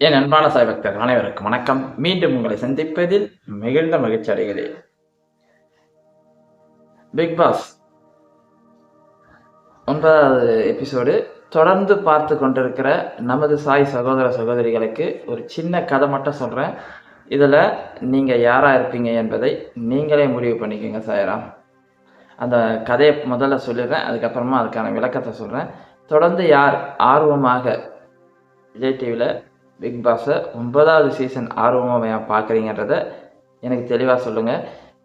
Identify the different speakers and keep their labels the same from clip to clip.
Speaker 1: என் அன்பான சாய்பக்தர் அனைவருக்கும் வணக்கம். மீண்டும் உங்களை சந்திப்பதில் மிகுந்த மகிழ்ச்சி அடைகிறேன். பிக் பாஸ் ஒன்பதாவது எபிசோடு தொடர்ந்து பார்த்து கொண்டிருக்கிற நமது சாய் சகோதர சகோதரிகளுக்கு ஒரு சின்ன கதை மட்டும் சொல்கிறேன் இதில் நீங்கள் யாராக இருப்பீங்க என்பதை நீங்களே முடிவு பண்ணிக்கோங்க சாயராம். அந்த கதையை முதல்ல சொல்லிடுறேன் அதுக்கப்புறமா அதுக்கான விளக்கத்தை சொல்கிறேன் தொடர்ந்து யார் ஆர்வமாக விஜய் டிவியில் பிக் பாஸை ஒன்பதாவது சீசன் ஆர்வமாக ஏன் பார்க்குறீங்கன்றத எனக்கு தெளிவாக சொல்லுங்கள்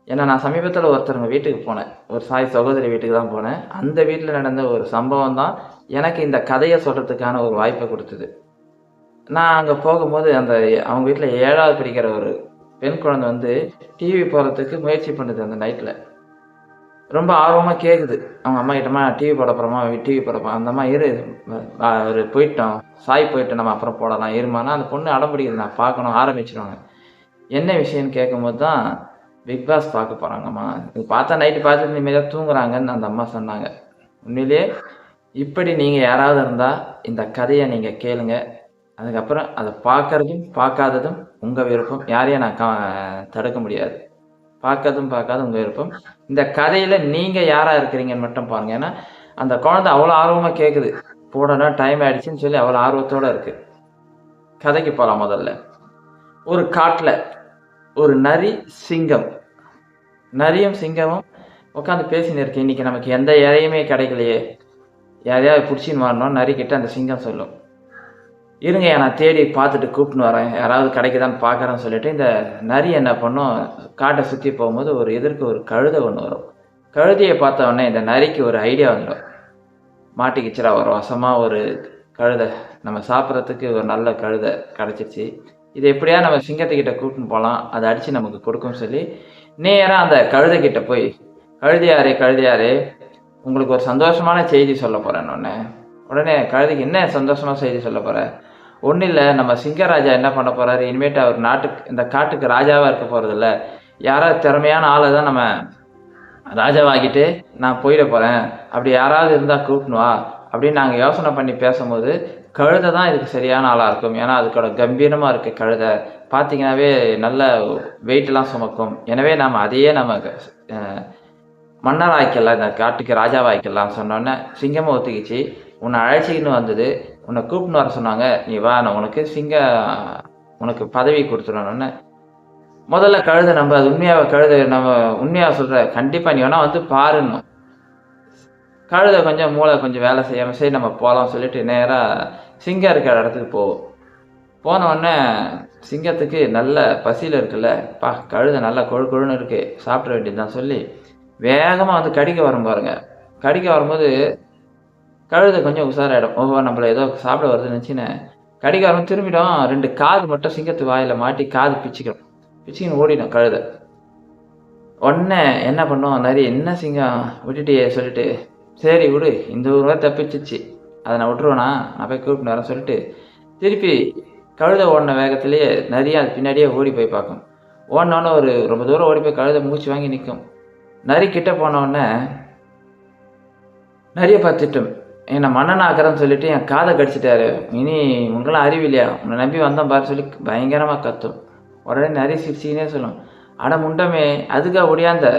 Speaker 1: ஏன்னா நான் சமீபத்தில் ஒருத்தருங்க வீட்டுக்கு போனேன். ஒரு சாய் சகோதரி வீட்டுக்கு தான் போனேன். அந்த வீட்டில் நடந்த ஒரு சம்பவம் தான் எனக்கு இந்த கதையை சொல்கிறதுக்கான ஒரு வாய்ப்பை கொடுத்தது. நான் அங்கே போகும்போது அந்த அவங்க வீட்டில் ஏழாவது படிக்கிற ஒரு பெண் குழந்தை வந்து டிவி போகிறதுக்கு முயற்சி பண்ணுது அந்த நைட்டில் ரொம்ப ஆர்வமாக கேட்குது அவங்க அம்மா கிட்டமா டிவி போட போகிறோமா டிவி போட போகிறோம் அந்த அம்மா இரு அவர் போயிட்டோம். சாய் போயிட்டு நம்ம அப்புறம் போடலாம். இருமானா அந்த பொண்ணு அடம் பிடிக்குது நான் பார்க்கணும் ஆரம்பிச்சிருவாங்க. என்ன விஷயம்னு கேட்கும்போது தான் பிக் பாஸ் பார்க்க போகிறாங்கம்மா இது பார்த்தா நைட்டு பார்த்துட்டு இனிமேல் தூங்குறாங்கன்னு அந்த அம்மா சொன்னாங்க. உண்மையிலேயே இப்படி நீங்கள் யாராவது இருந்தால் இந்த கதையை நீங்கள் கேளுங்க. அதுக்கப்புறம் அதை பார்க்குறதும் பார்க்காததும் உங்கள் விருப்பம். யாரையும் நான் க- தடுக்க முடியாது. பார்க்கறதும் பார்க்காத உங்கள் விருப்பம். இந்த கதையில் நீங்கள் யாராக இருக்கிறீங்கன்னு மட்டும் பாருங்கள் ஏன்னா அந்த குழந்தை அவ்வளோ ஆர்வமாக கேட்குது போடணும் டைம் ஆயிடுச்சுன்னு சொல்லி அவ்வளோ ஆர்வத்தோடு இருக்குது கதைக்கு போகலாம் முதல்ல. ஒரு காட்டில் ஒரு நரி சிங்கம். நரியும் சிங்கமும் உட்காந்து பேசின்னு இருக்கு. இன்னைக்கு நமக்கு எந்த இறையுமே கிடைக்கலையே. யாரையாவது பிடிச்சின்னு வரணும் நரி அந்த சிங்கம் சொல்லும். இருங்க நான் தேடி பார்த்துட்டு கூப்பிட்டு வரேன். யாராவது கிடைக்குதான்னு பார்க்குறேன்னு சொல்லிட்டு இந்த நரி என்ன பண்ணும் காட்டை சுற்றி போகும்போது ஒரு எதிர்க்கு ஒரு கழுதை ஒன்று வரும். கழுதையை பார்த்த உடனே இந்த நரிக்கு ஒரு ஐடியா வந்துடும். மாட்டிக்கிச்சுரா ஒரு வசமாக ஒரு கழுதை. நம்ம சாப்பிட்றதுக்கு ஒரு நல்ல கழுதை கிடச்சிருச்சு. இது எப்படியா நம்ம சிங்கத்துக்கிட்ட கூப்பிட்டு போகலாம் அதை அடித்து நமக்கு கொடுக்கும் சொல்லி நேராக அந்த கழுதைக்கிட்ட போய் கழுதையாரே கழுதையாரே உங்களுக்கு ஒரு சந்தோஷமான செய்தி சொல்ல போகிறேன் உடனே உடனே கழுதைக்கு என்ன சந்தோஷமாக செய்தி சொல்ல போகிறேன் ஒன்றும் இல்லை நம்ம சிங்கராஜா என்ன பண்ண போகிறாரு இனிமேட்டு அவர் நாட்டுக்கு இந்த காட்டுக்கு ராஜாவாக இருக்க போகிறதில்ல யாராவது திறமையான ஆளை தான் நம்ம ராஜாவாகிட்டு நான் போயிட போகிறேன் அப்படி யாராவது இருந்தால் கூப்பிட்டுவா அப்படின்னு நாங்கள் யோசனை பண்ணி பேசும்போது கழுதை தான் இதுக்கு சரியான ஆளாக இருக்கும். ஏன்னா அதுக்கோட கம்பீரமாக இருக்குது கழுதை. பார்த்தீங்கன்னாவே நல்ல வெயிட்லாம் சுமக்கும். எனவே நாம் அதையே நம்ம மன்னர் ஆய்க்கலாம் இந்த காட்டுக்கு ராஜாவாய்க்கலாம் சொன்னோன்னே சிங்கமாக ஒத்துக்கிச்சு. உன்னை அழைச்சிக்கின்னு வந்தது உன்னை கூப்பிட்டு வர சொன்னாங்க. நீ வா நான் உனக்கு சிங்க உனக்கு பதவி கொடுத்துடணும்னு முதல்ல கழுத நம்ம அது உண்மையாக கழுத நம்ம உண்மையாக சொல்கிற கண்டிப்பாக நீ வேணால் வந்து பாருணும் கழுத கொஞ்சம் மூளை கொஞ்சம் வேலை செய்யாமல் சரி நம்ம போகலாம் சொல்லிட்டு நேராக சிங்கம் இருக்கிற இடத்துக்கு போவோம். போன உடனே சிங்கத்துக்கு நல்ல பசியில் இருக்குல்ல பா கழுத நல்லா கொழு கொழுன்னு இருக்குது சாப்பிட வேண்டியதுதான் சொல்லி வேகமாக வந்து கடிக்க வரும் பாருங்க. கடிக்க வரும்போது கழுதை கொஞ்சம் உஷாராயிடும். ஓ நம்மள ஏதோ சாப்பிட வருதுன்னு நினச்சின்னு கடிகாரம் திரும்பிடும். ரெண்டு காது மட்டும் சிங்கத்து வாயில் மாட்டி காது பிச்சுக்கும் பிச்சுக்கின்னு ஓடிடும் கழுதை. உடனே என்ன பண்ணுவோம் நிறைய என்ன சிங்கம்? விட்டுட்டியே சொல்லிட்டு சரி விடு இந்த ஒரு வாரம் தப்பிச்சிச்சு. அதை நான் விட்டுருவேனா? நான் போய் கூப்பிட்டு வரேன் சொல்லிட்டு திருப்பி கழுதை ஓடின வேகத்திலேயே நிறைய அது பின்னாடியே ஓடி போய் பார்க்கும். ஓடினோடனே ஒரு ரொம்ப தூரம் ஓடி போய் கழுதை மூச்சு வாங்கி நிற்கும். நரி கிட்ட போன நிறைய பார்த்துட்டும். என்னை மன்னன் ஆக்கிறேன்னு சொல்லிட்டு என் காதை கடிச்சிட்டாரு. இனி உங்களாம் அறிவில்லையா உன்னை நம்பி வந்தேன் பாரு சொல்லி பயங்கரமாக கத்தும். உடனே நிறைய சிரிச்சிக்கினே சொல்லும். அட முண்டமே அதுக்காக ஒடியாந்த?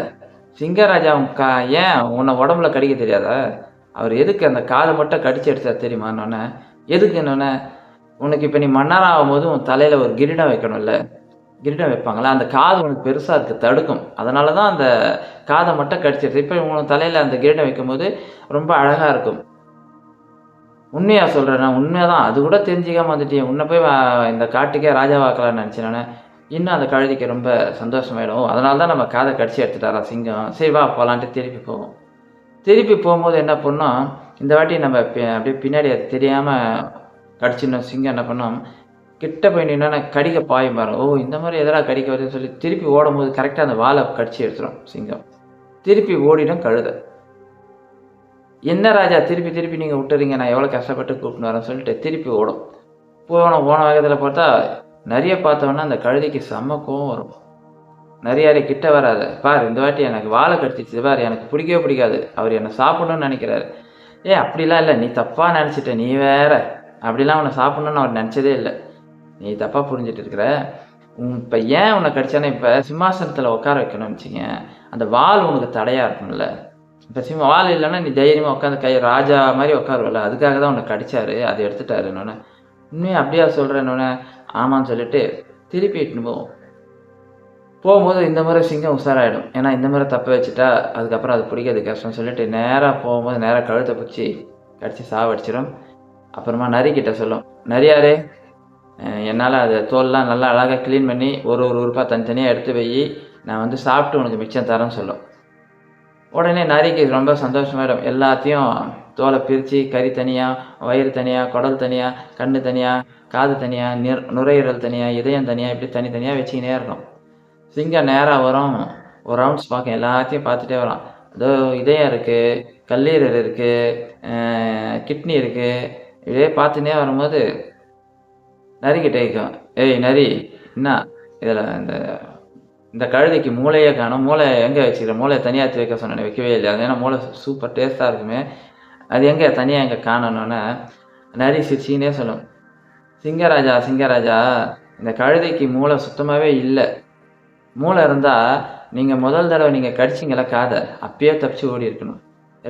Speaker 1: சிங்கராஜா உன் கா ஏன் உன்னை உடம்புல கடிக்க தெரியாதா? அவர் எதுக்கு அந்த காதை மட்டும் கடிச்சு எடுத்தா தெரியுமான்னொன்னே எதுக்குன்னொன்னே உனக்கு இப்போ நீ மன்னராக ஆகும்போது உன் தலையில் ஒரு கிரீடம் வைக்கணும்ல. கிரீடம் வைப்பாங்களா? அந்த காது உனக்கு பெருசாக அதுக்கு தடுக்கும். அதனால தான் அந்த காதை மட்டும் கடிச்சிடுச்சு இப்போ உனக்கு தலையில் அந்த கிரீடம் வைக்கும்போது ரொம்ப அழகாக இருக்கும். உண்மையாக சொல்கிறேன்னா உண்மையாக தான் அது கூட தெரிஞ்சிக்காமல் வந்துட்டேன் உன்னை போய் இந்த காட்டுக்கே ராஜாவாக்கலாம்னு நினச்சேன் நான். இன்னும் அந்த கழுதிக்கு ரொம்ப சந்தோஷமாயிடும் அதனால தான் நம்ம காதை கடிச்சு எடுத்துட்டாரா சிங்கம். சரி வா போகலான்ட்டு திருப்பி போவோம். திருப்பி போகும்போது என்ன பண்ணோம்? இந்த வாட்டி நம்ம அப்படியே பின்னாடி அது தெரியாமல் கடிச்சிடணும் சிங்கம் என்ன பண்ணோம்? கிட்ட போய் நின்னா கடிக்க பாயும் பாருங்க ஓ இந்த மாதிரி எதனா கடிக்க வருதுன்னு சொல்லி திருப்பி ஓடும்போது கரெக்டாக அந்த வாழை கடிச்சு எடுத்துரும் சிங்கம். திருப்பி ஓடிடும் கழுதை. என்ன ராஜா திருப்பி திருப்பி நீங்கள் விட்டுறீங்க நான் எவ்வளோ கஷ்டப்பட்டு கூப்பிட்டு வரேன் சொல்லிட்டு திருப்பி ஓடும். போன போன வேகத்தில் பார்த்தா நிறைய பார்த்தோன்னா அந்த கழுதிக்கு செம்ம கோவம் வரும். நிறைய கிட்ட வராத பார் இந்த வாட்டி எனக்கு வாழை கடிச்சிச்சு பார் எனக்கு பிடிக்கவே பிடிக்காது அவர் என்னை சாப்பிடணும்னு நினைக்கிறாரு. ஏ அப்படிலாம் இல்லை நீ தப்பாக நினச்சிட்ட நீ வேற. அப்படிலாம் உன்னை சாப்பிடணும்னு அவர் நினச்சதே இல்லை. நீ தப்பாக புரிஞ்சிட்டு இருக்கிற. இப்போ ஏன் உன்னை கடிச்சானே இப்போ சிம்மாசனத்தில் உட்கார வைக்கணும்னு வச்சுங்க அந்த வால் உனக்கு தடையாக இருக்கும்ல. இப்போ சிம்ம வாழை இல்லைன்னா நீ தைரியமாக உட்காந்து கை ராஜா மாதிரி உட்காருவல அதுக்காக தான் உன்னை கடிச்சாரு. அதை எடுத்துட்டாரு என்னொன்னே உண்மையாக அப்படியா சொல்கிறேன்னொன்னே ஆமான்னு சொல்லிட்டு திருப்பி இட்டுன்னு போவோம். போகும்போது இந்த முறை சிங்கம் உஷாராயிடும். ஏன்னா இந்த முறை தப்ப வச்சுட்டா அதுக்கப்புறம் அது பிடிக்காது கஷ்டம்னு சொல்லிட்டு நேராக போகும்போது நேராக கழுத்தை பிடிச்சி கடிச்சு சாவடிச்சிடும் அப்புறமா நரிக்கிட்ட சொல்லும். நரியாரே என்னால் அது தோல்லாம் நல்லா அழகாக க்ளீன் பண்ணி ஒரு ஒரு உறுப்பாக தனித்தனியாக எடுத்து போய் நான் வந்து சாப்பிட்டு உனக்கு மிச்சம் தரேன்னு சொல்லும். உடனே நரிக்கு ரொம்ப சந்தோஷமாயிடும் எல்லாத்தையும் தோலை பிரித்து கறி தனியாக வயிறு தனியாக குடல் தனியாக கண்ணு தனியாக காது தனியாக நிர் நுரையீரல் தனியாக இதயம் தனியாக இப்படி தனித்தனியாக வச்சுக்கினே இருக்கும் சிங்கம் நேராக வரும். ஒரு ரவுண்ட்ஸ் பார்க்கும் எல்லாத்தையும் பார்த்துட்டே வரும். அதோ இதயம் இருக்குது கல்லீரல் இருக்குது கிட்னி இருக்குது இதே பார்த்துனே வரும்போது நரிக்கிட்ட கேட்கும். ஏய் நரி என்ன? இதில் இந்த இந்த கழுதைக்கு மூளையே காணும் மூளை எங்கே வச்சுக்கிற? மூளை தனியாக எடுத்து வைக்க சொன்னேன் வைக்கவே இல்லை அது ஏன்னா மூளை சூப்பர் டேஸ்ட்டாக இருக்குமே. அது எங்கே தனியாக எங்கே காணணும்னா நரி சிரிச்சின்னே சொல்லும். சிங்கராஜா சிங்கராஜா இந்த கழுதைக்கு மூளை சுத்தமாகவே இல்லை. மூளை இருந்தால் நீங்கள் முதல் தடவை நீங்கள் கடிச்சிங்களே காதை. அப்பயே தப்பிச்சு ஓடி இருக்கணும்.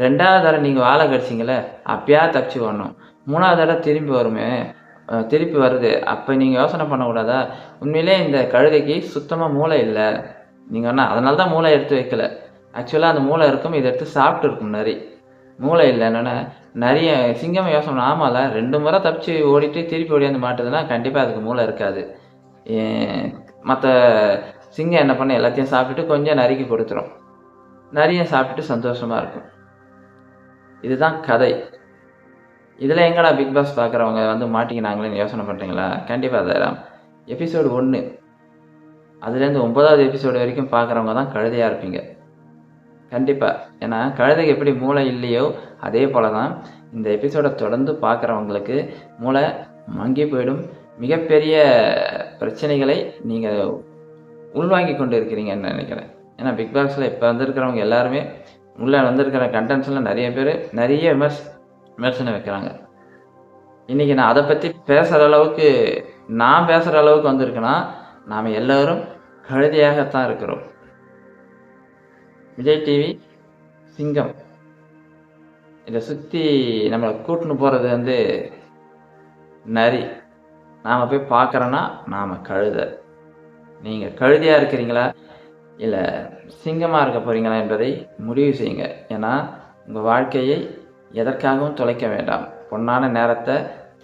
Speaker 1: ரெண்டாவது தடவை நீங்கள் வாழை கடிச்சிங்களே அப்பயா தப்பிச்சு ஓடணும். மூணாவது தடவை திரும்பி வருமே. திருப்பி வருது. அப்போ நீங்கள் யோசனை பண்ணக்கூடாதா? உண்மையிலே இந்த கழுதைக்கு சுத்தமாக மூளை இல்லை. நீங்கள் என்ன அதனால தான் மூளை எடுத்து வைக்கல. ஆக்சுவலாக அந்த மூளை இருக்கும் இதை எடுத்து சாப்பிட்டு இருக்கும் நரி. மூளை இல்லை என்னென்னா நிறைய சிங்கம் யோசனை பண்ணு, ஆமால ரெண்டு முறை தப்பிச்சு ஓடிட்டு திருப்பி ஓடியாந்து மாட்டுதுன்னா கண்டிப்பாக அதுக்கு மூளை இருக்காது. மற்ற சிங்கம் என்ன பண்ண எல்லாத்தையும் சாப்பிட்டுட்டு கொஞ்சம் நரிக்கு கொடுத்துரும். நரியை சாப்பிட்டுட்டு சந்தோஷமாக இருக்கும். இதுதான் கதை. இதில் எங்கடா பிக் பாஸ் பார்க்குறவங்க வந்து மாட்டிக்கினாங்களேன்னு யோசனை பண்ணுறீங்களா கண்டிப்பாக தராம் எபிசோடு ஒன்று அதுலேருந்து ஒன்பதாவது எபிசோடு வரைக்கும் பார்க்குறவங்க தான் கழுதையாக இருப்பீங்க. கண்டிப்பாக ஏன்னா கழுதைக்கு எப்படி மூளை இல்லையோ அதே போல தான் இந்த எபிசோடை தொடர்ந்து பார்க்குறவங்களுக்கு மூளை மங்கி போயிடும். மிகப்பெரிய பிரச்சனைகளை நீங்கள் உள்வாங்கி கொண்டு இருக்கிறீங்கன்னு நினைக்கிறேன். ஏன்னா பிக் பாஸில் இப்போ வந்திருக்கிறவங்க எல்லாருமே உள்ளே வந்திருக்கிற கண்டென்ட்ஸில் நிறைய பேர் நிறைய விமர்ச விமர்சனம் வைக்கிறாங்க. இன்றைக்கி நான் அதை பற்றி பேசுகிற அளவுக்கு நான் பேசுகிற அளவுக்கு வந்திருக்கேன்னா நாம் எல்லோரும் கழுதையாகத்தான் இருக்கிறோம். விஜய் டிவி சிங்கம். இதை சுற்றி நம்மளை கூட்டின்னு போகிறது வந்து நரி. நாம் போய் பார்க்குறோன்னா நாம் கழுத. நீங்கள் கழுதையாக இருக்கிறீங்களா? இல்லை சிங்கமாக இருக்க போகிறீங்களா என்பதை முடிவு செய்யுங்க. ஏன்னா உங்கள் வாழ்க்கையை எதற்காகவும் தொலைக்க வேண்டாம். பொன்னான நேரத்தை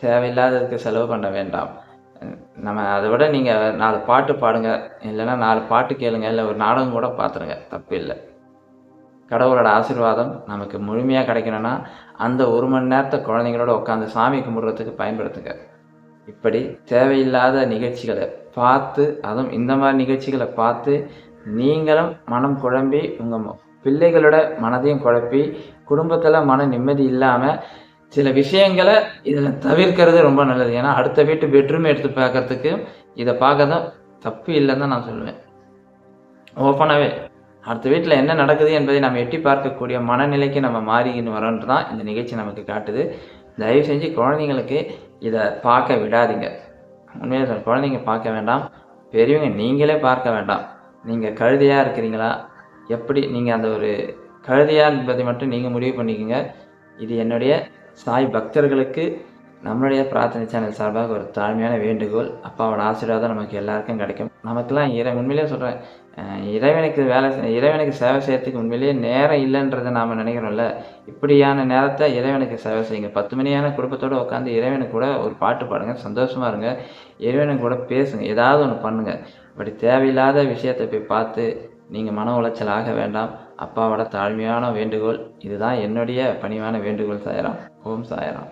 Speaker 1: தேவையில்லாததுக்கு செலவு பண்ண வேண்டாம். நம்ம அதை விட நீங்கள் நாலு பாட்டு பாடுங்க. இல்லைன்னா நாலு பாட்டு கேளுங்க. இல்லை ஒரு நாடகம் கூட பார்த்துருங்க. தப்பு இல்லை. கடவுளோட ஆசீர்வாதம் நமக்கு முழுமையாக கிடைக்கணும்னா அந்த ஒரு மணி நேரத்தை குழந்தைங்களோட உட்காந்து சாமி கும்பிட்றதுக்கு பயன்படுத்துங்க. இப்படி தேவையில்லாத நிகழ்ச்சிகளை பார்த்து அதுவும் இந்த மாதிரி நிகழ்ச்சிகளை பார்த்து நீங்களும் மனம் குழம்பி உங்கள் பிள்ளைகளோட மனதையும் குழப்பி குடும்பத்தில் மன நிம்மதி இல்லாமல் சில விஷயங்களை இதில் தவிர்க்கிறது ரொம்ப நல்லது. ஏன்னா அடுத்த வீட்டு பெட்ரூம் எடுத்து பார்க்கறதுக்கு இதை பார்க்க தான் தப்பு இல்லைன்னு தான் நான் சொல்லுவேன். ஓப்பனாகவே அடுத்த வீட்டில் என்ன நடக்குது என்பதை நம்ம எட்டி பார்க்கக்கூடிய மனநிலைக்கு நம்ம மாறிக்கின்னு வரோன்ட்டு தான் இந்த நிகழ்ச்சி நமக்கு காட்டுது. தயவு செஞ்சு குழந்தைங்களுக்கு இதை பார்க்க விடாதீங்க. உண்மையாக சொல்ல குழந்தைங்க பார்க்க வேண்டாம். பெரியவங்க நீங்களே பார்க்க வேண்டாம். நீங்கள் கழுதையாக இருக்கிறீங்களா? எப்படி நீங்கள் அந்த ஒரு கழுதையா என்பதை மட்டும் நீங்கள் முடிவு பண்ணிக்கோங்க. இது என்னுடைய சாய் பக்தர்களுக்கு நம்மளுடைய பிரார்த்தனை சேனல் சார்பாக ஒரு தாழ்மையான வேண்டுகோள். அப்பாவோட ஆசீர்வாதம் நமக்கு எல்லாருக்கும் கிடைக்கும். நமக்கெல்லாம் இறை உண்மையிலேயே சொல்கிறேன் இறைவனுக்கு வேலை இறைவனுக்கு சேவை செய்யறதுக்கு உண்மையிலேயே நேரம் இல்லைன்றதை நாம் நினைக்கிறோம்ல. இப்படியான நேரத்தை இறைவனுக்கு சேவை செய்யுங்க. பத்து மணியான குடும்பத்தோடு உட்காந்து இறைவனுக்கு கூட ஒரு பாட்டு பாடுங்க சந்தோஷமாக இருங்க. இறைவனுக்கு கூட பேசுங்க ஏதாவது ஒன்று பண்ணுங்கள் இப்படி தேவையில்லாத விஷயத்தை போய் பார்த்து நீங்கள் மன உளைச்சல் ஆக வேண்டாம். அப்பாவோட தாழ்மையான வேண்டுகோள். இதுதான் என்னுடைய பணிவான வேண்டுகோள் சாயராம். ஓம் சாயராம்.